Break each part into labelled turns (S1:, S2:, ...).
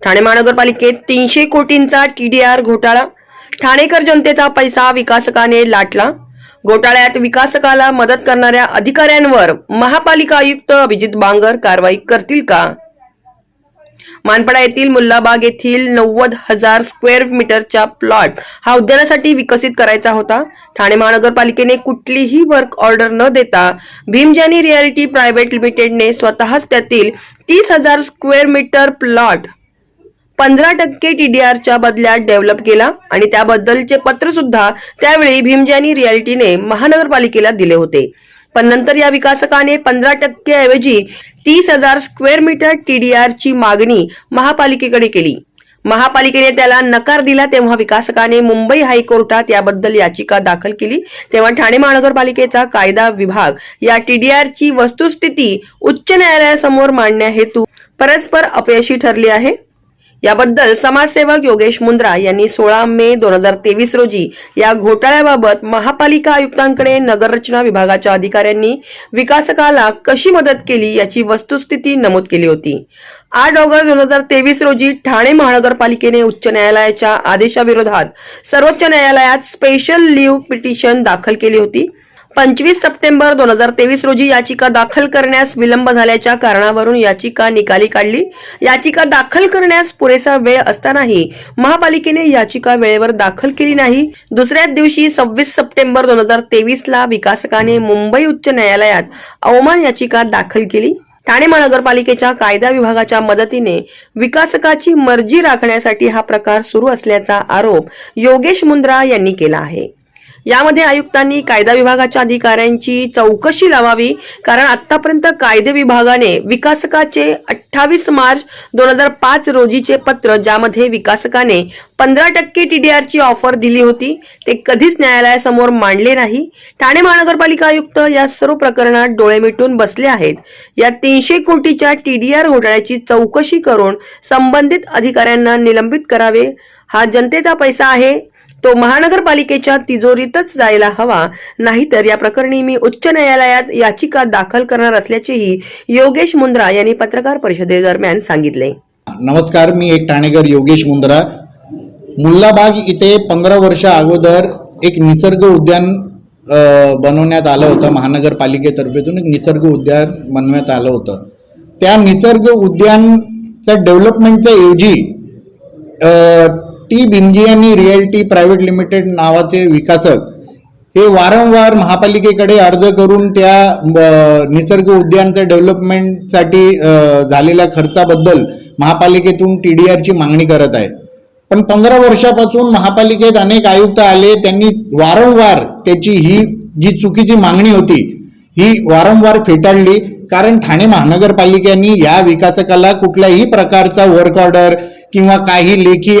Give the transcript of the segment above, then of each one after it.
S1: ठाणे महानगरपालिकेत तीनशे कोटींचा टीडीआर घोटाळा. ठाणेकर जनतेचा पैसा विकासकाने लाटला. घोटाळ्यात विकासकाला मदत करणाऱ्या अधिकाऱ्यांवर महापालिका आयुक्त अभिजित बांगर कारवाई करतील का? मानपडा येथील मुल्लाबाग येथील नव्वद हजार स्क्वेअर मीटरचा प्लॉट हा उद्यानासाठी विकसित करायचा होता. ठाणे महानगरपालिकेने कुठलीही वर्क ऑर्डर न देता भीमजानी रियालिटी प्रायव्हेट लिमिटेडने स्वतःच त्यातील तीस हजार स्क्वेअर मीटर प्लॉट पंधरा टक्के टीडीआरच्या बदल्यात डेव्हलप केला आणि त्याबद्दलचे पत्र सुद्धा त्यावेळी भीमजानी रियालिटीने महानगरपालिकेला दिले होते. पण नंतर या विकासकाने पंधरा टक्के ऐवजी तीस हजार स्क्वेअर मीटर टीडीआर ची मागणी महापालिकेकडे केली. महापालिकेने त्याला नकार दिला तेव्हा विकासकाने मुंबई हायकोर्टात याबद्दल याचिका दाखल केली. तेव्हा ठाणे महानगरपालिकेचा कायदा विभाग या टीडीआर ची वस्तुस्थिती उच्च न्यायालयासमोर मांडण्या हेतू परस्पर अपयशी ठरली आहे. याबद्दल समाजसेवक योगेश मुंद्रा यांनी सोळा मे दोन हजार तेवीस रोजी या घोटाळ्याबाबत महापालिका आयुक्तांकडे नगररचना विभागाच्या अधिकाऱ्यांनी विकासकाला कशी मदत केली याची वस्तुस्थिती नमूद केली होती. आठ ऑगस्ट दोन हजार तेवीस रोजी ठाणे महानगरपालिकेने उच्च न्यायालयाच्या आदेशाविरोधात सर्वोच्च न्यायालयात स्पेशल लीव्ह पिटिशन दाखल केली होती. पंचवीस सप्टेंबर दोन हजार तेवीस रोजी याचिका दाखल करण्यास विलंब झाल्याच्या कारणावरून याचिका निकाली काढली. याचिका दाखल करण्यास पुरेसा वेळ असतानाही महापालिकेने याचिका वेळेवर दाखल केली नाही. दुसऱ्याच दिवशी सव्वीस सप्टेंबर दोन हजार तेवीस ला विकासकाने मुंबई उच्च न्यायालयात अवमान याचिका दाखल केली. ठाणे महानगरपालिकेच्या कायदा विभागाच्या मदतीने विकासकाची मर्जी राखण्यासाठी हा प्रकार सुरू असल्याचा आरोप योगेश मुंद्रा यांनी केला आहे. यामध्ये आयुक्तांनी कायदा विभागाच्या अधिकाऱ्यांची चौकशी लावावी कारण आतापर्यंत कायदे विभागाने विकासकाचे अठ्ठावीस मार्च दोन हजार पाच रोजीचे पत्र ज्यामध्ये विकासकाने पंधरा टक्के टीडीआरची ऑफर दिली होती ते कधीच न्यायालयासमोर मांडले नाही. ठाणे महानगरपालिका आयुक्त या सर्व प्रकरणात डोळे मिटून बसले आहेत. या तीनशे कोटीच्या टीडीआर घोटाळ्याची चौकशी करून संबंधित अधिकाऱ्यांना निलंबित करावे. हा जनतेचा पैसा आहे. तो महानगरपालिकेच्या तिजोरीतच जायला हवा. नाहीतर या प्रकरणी मी उच्च न्यायालयात याचिका दाखल करणार असल्याचेही योगेश मुंद्रा यांनी पत्रकार परिषदेदरम्यान सांगितले.
S2: नमस्कार मी एक ठाणेकर योगेश मुंद्रा. मुल्लाबाग इथे पंधरा वर्ष अगोदर एक निसर्ग उद्यान बनवण्यात आलं होतं. महानगरपालिकेतर्फेतून एक निसर्ग उद्यान बनवण्यात आलं होतं. त्या निसर्ग उद्यानच्या डेव्हलपमेंटच्या ऐवजी टी बिमजी आणि रिअल्टी प्रायव्हेट लिमिटेड नावाचे विकासक हे वारंवार महापालिकेकडे अर्ज करून त्या निसर्ग उद्यानच्या डेव्हलपमेंटसाठी झालेल्या खर्चाबद्दल महापालिकेतून टी डी आरची मागणी करत आहे. पण पंधरा वर्षापासून महापालिकेत अनेक आयुक्त आले त्यांनी वारंवार त्याची ही जी चुकीची मागणी होती ही वारंवार फेटाळली. कारण ठाणे महानगरपालिकेने या विकासकाला कुठल्याही प्रकारचा वर्क ऑर्डर किंवा काही लेखी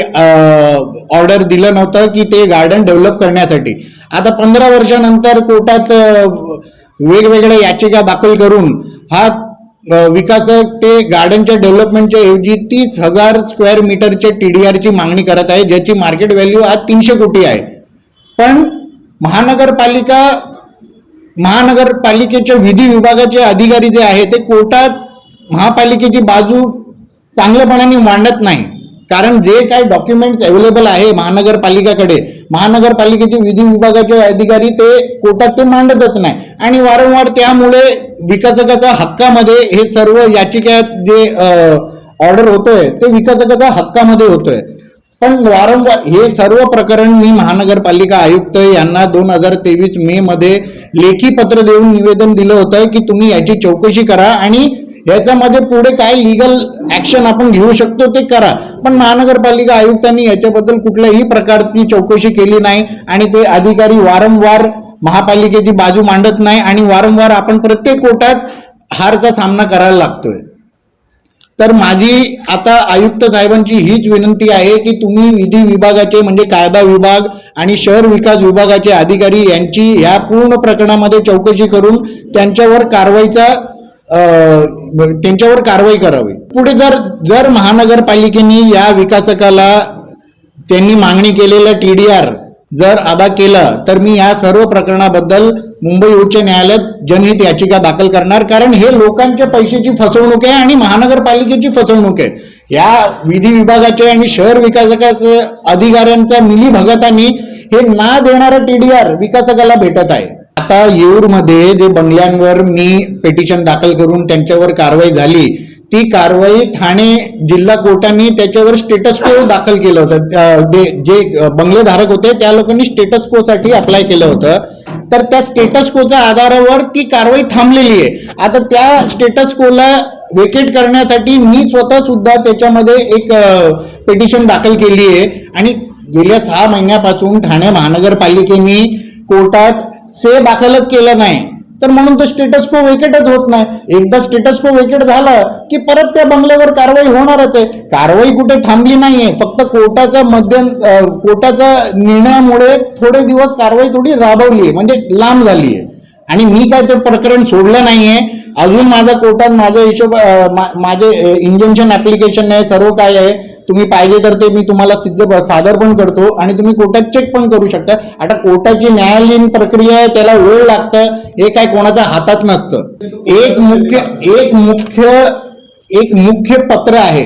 S2: ऑर्डर दिलं नव्हतं की ते गार्डन डेव्हलप करण्यासाठी. आता पंधरा वर्षानंतर कोर्टात वेगवेगळ्या याचिका दाखल करून हा विकासक ते गार्डनच्या डेव्हलपमेंटच्या ऐवजी तीस हजार स्क्वेअर मीटरच्या टीडीआरची मागणी करत आहे ज्याची मार्केट व्हॅल्यू आज तीनशे कोटी आहे. पण महानगरपालिका महानगरपालिकेच्या विधी विभागाचे अधिकारी जे आहे ते कोर्टात महापालिकेची बाजू चांगल्यापणाने मांडत नाही. कारण जे काही डॉक्युमेंट्स अवेलेबल आहे महानगरपालिकाकडे महानगरपालिकेचे विधी विभागाचे अधिकारी ते कोर्टात ते मांडतच नाही. आणि वारंवार त्यामुळे विकासकाच्या हक्कामध्ये हे सर्व याचिकेत जे ऑर्डर होतोय ते विकासकाच्या हक्कामध्ये होतोय. पण वारंवार हे सर्व प्रकरण मी महानगरपालिका आयुक्त यांना दोन हजार तेवीस मे मध्ये लेखी पत्र देऊन निवेदन दिलं होतं की तुम्ही याची चौकशी करा आणि याच्यामध्ये पुढे काय लिगल ऍक्शन आपण घेऊ शकतो ते करा. पण महानगरपालिका आयुक्तांनी याच्याबद्दल कुठल्याही प्रकारची चौकशी केली नाही आणि ते अधिकारी वारंवार महापालिकेची बाजू मांडत नाही आणि वारंवार आपण प्रत्येक कोर्टात हारचा सामना करायला लागतोय. तर माझी आता आयुक्त साहेबांची हीच विनंती आहे की तुम्ही विधी विभागाचे म्हणजे कायदा विभाग आणि शहर विकास विभागाचे अधिकारी यांची या पूर्ण प्रकरणामध्ये चौकशी करून त्यांच्यावर कारवाईचा त्यांच्यावर कारवाई करावी. पुढे जर जर महानगरपालिकेने या विकासकाला त्यांनी मागणी केलेलं टीडीआर जर अदा केला तर मी या सर्व प्रकरणाबद्दल मुंबई उच्च न्यायालयात जनहित याचिका दाखल करणार. कारण हे लोकांच्या पैशाची फसवणूक आहे आणि महानगरपालिकेची फसवणूक आहे. या विधी विभागाचे आणि शहर विकासकाचे अधिकाऱ्यांच्या मिलीभगतानी हे ना देणारं टीडीआर विकासकाला भेटत आहे. आता येऊरमध्ये जे बंगल्यांवर मी पेटिशन दाखल करून त्यांच्यावर कारवाई झाली ती कारवाई ठाणे जिल्हा कोर्टाने त्याच्यावर स्टेटस को दाखल केलं होतं. जे- बंगलेधारक होते त्या लोकांनी स्टेटस को साठी अप्लाय केलं होतं. तर त्या स्टेटस कोच्या आधारावर ती कारवाई थांबलेली आहे. आता त्या स्टेटस कोला वेकेट करण्यासाठी मी स्वतः सुद्धा त्याच्यामध्ये एक पेटिशन दाखल केली आहे. आणि गेल्या सहा महिन्यापासून ठाणे महानगरपालिकेने कोर्टात से दाखलच केलं नाही. तर म्हणून तो स्टेटस को वेकेटच होत नाही. एकदा स्टेटस को वेकेट झालं की परत त्या बंगल्यावर कारवाई होणारच आहे. कारवाई कुठे थांबली नाहीये. फक्त कोर्टाचा मध्यम अं, कोर्टाचा निर्णयामुळे थोडे दिवस कारवाई थोडी राबवली आहे म्हणजे लांब झाली आहे आणि मी काय ते प्रकरण सोडलं नाहीये. अजून माझ्या कोर्टात माझा हिशोब माझे इंजन्शन ऍप्लिकेशन आहे सर्व काय आहे तुम्ही पाहिजे तर ते मी तुम्हाला सिद्ध सादर पण करतो आणि तुम्ही कोर्टात चेक पण करू शकता. आता कोर्टाची न्यायालयीन प्रक्रिया आहे त्याला वेळ लागतं हे काय कोणाच्या हातात नसतं. एक मुख्य एक मुख्य एक मुख्य पत्र आहे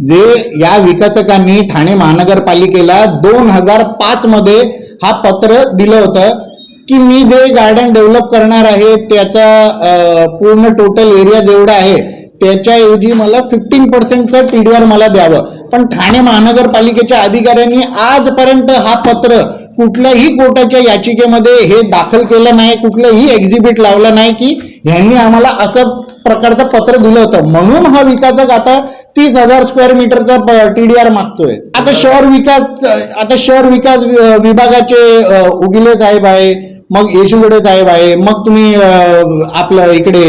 S2: जे या विकासकांनी ठाणे महानगरपालिकेला दोन हजार पाच मध्ये हा पत्र दिलं होतं की मी जे गार्डन डेव्हलप करणार आहे त्याचा पूर्ण टोटल एरिया जेवढा आहे त्याच्याऐवजी मला फिफ्टीन पर्सेंटचं टीडीआर मला द्यावं. पण ठाणे महानगरपालिकेच्या अधिकाऱ्यांनी आजपर्यंत हा पत्र कुठल्याही कोर्टाच्या याचिकेमध्ये हे दाखल केलं नाही कुठलंही एक्झिबिट लावलं नाही की ह्यांनी आम्हाला असं प्रकारचं पत्र दिलं होतं. म्हणून हा विकासक आता तीस हजार स्क्वेअर मीटरचा टीडीआर मागतोय. आता शहर विकास आता शहर विकास विभागाचे उगिले साहेब आहे मग येशुगडे साहेब आहे मग तुम्ही आपलं इकडे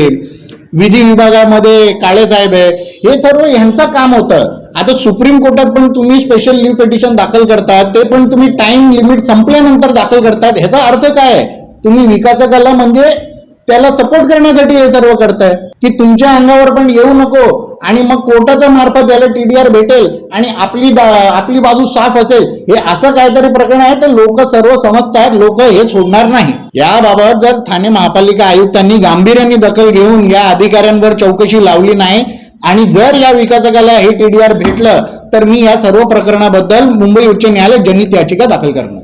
S2: विधी विभागामध्ये काळे साहेब आहे. हे सर्व यांचं काम होतं. आता सुप्रीम कोर्टात पण तुम्ही स्पेशल लिव्ह पिटिशन दाखल करतात ते पण तुम्ही टाइम लिमिट संपल्यानंतर दाखल करतात. ह्याचा अर्थ काय आहे? तुम्ही विकासकाला म्हणजे त्याला सपोर्ट करण्यासाठी हे सर्व करताय. की तुमच्या अंगावर पण येऊ नको. आणि मग कोर्टाच्या मार्फत याला टीडीआर भेटेल आणि आपली आपली बाजू साफ असेल. हे असं काहीतरी प्रकरण आहे तर लोक सर्व समजतात लोक हे सोडणार नाही. याबाबत जर ठाणे महापालिका आयुक्तांनी गांभीर्याने दखल घेऊन या अधिकाऱ्यांवर चौकशी लावली नाही आणि जर या विकासकाला हे टीडीआर भेटलं तर मी या सर्व प्रकरणाबद्दल मुंबई उच्च न्यायालयात जनहित याचिका दाखल करणार.